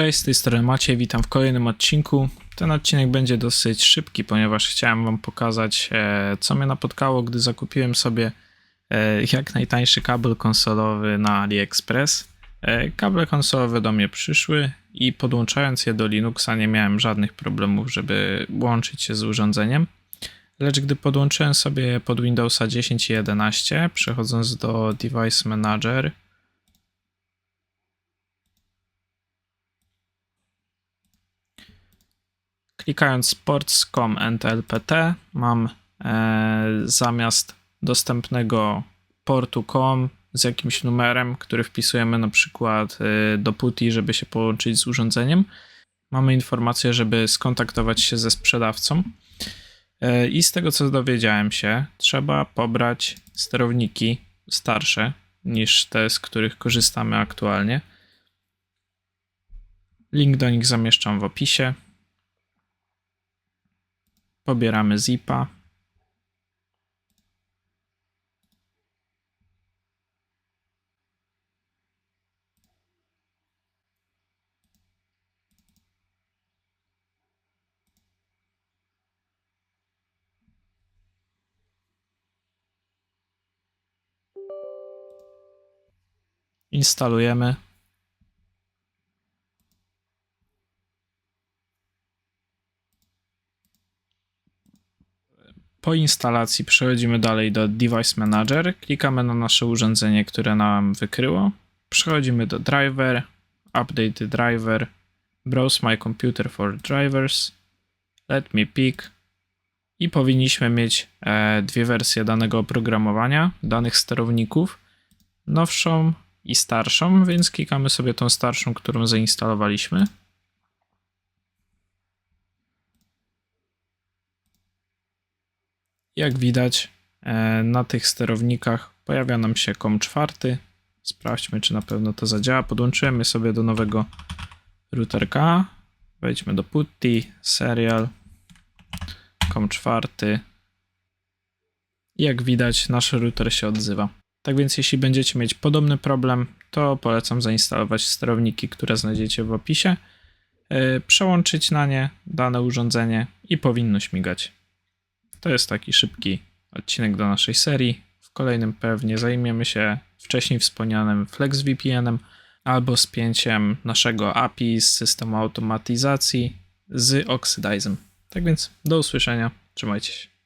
Cześć, z tej strony Maciej, witam w kolejnym odcinku. Ten odcinek będzie dosyć szybki, ponieważ chciałem Wam pokazać, e, co mnie napotkało, gdy zakupiłem sobie e, jak najtańszy kabel konsolowy na AliExpress. E, Kable konsolowe do mnie przyszły i podłączając je do Linuxa nie miałem żadnych problemów, żeby łączyć się z urządzeniem. Lecz gdy podłączyłem sobie pod Windowsa 10 i 11, przechodząc do Device Manager, Klikając ports.com NTLPT mam e, zamiast dostępnego portu COM z jakimś numerem, który wpisujemy na przykład e, do PuTTY, żeby się połączyć z urządzeniem. Mamy informację, żeby skontaktować się ze sprzedawcą. E, I z tego co dowiedziałem się, trzeba pobrać sterowniki starsze niż te, z których korzystamy aktualnie. Link do nich zamieszczam w opisie pobieramy zipa. Instalujemy. Po instalacji przechodzimy dalej do Device Manager, klikamy na nasze urządzenie, które nam wykryło, przechodzimy do Driver, Update the Driver, Browse my computer for drivers, Let me pick. I powinniśmy mieć e, dwie wersje danego oprogramowania, danych sterowników, nowszą i starszą, więc klikamy sobie tą starszą, którą zainstalowaliśmy. Jak widać, e, na tych sterownikach pojawia nam się COM4. Sprawdźmy, czy na pewno to zadziała. Podłączymy sobie do nowego routerka. Wejdźmy do PuTTY, Serial, COM4. I jak widać, nasz router się odzywa. Tak więc, jeśli będziecie mieć podobny problem, to polecam zainstalować sterowniki, które znajdziecie w opisie, e, przełączyć na nie dane urządzenie i powinno śmigać. To jest taki szybki odcinek do naszej serii. W kolejnym pewnie zajmiemy się wcześniej wspomnianym FlexVPN-em albo spięciem naszego API z systemu automatyzacji z Oxidizem. Tak więc do usłyszenia, trzymajcie się.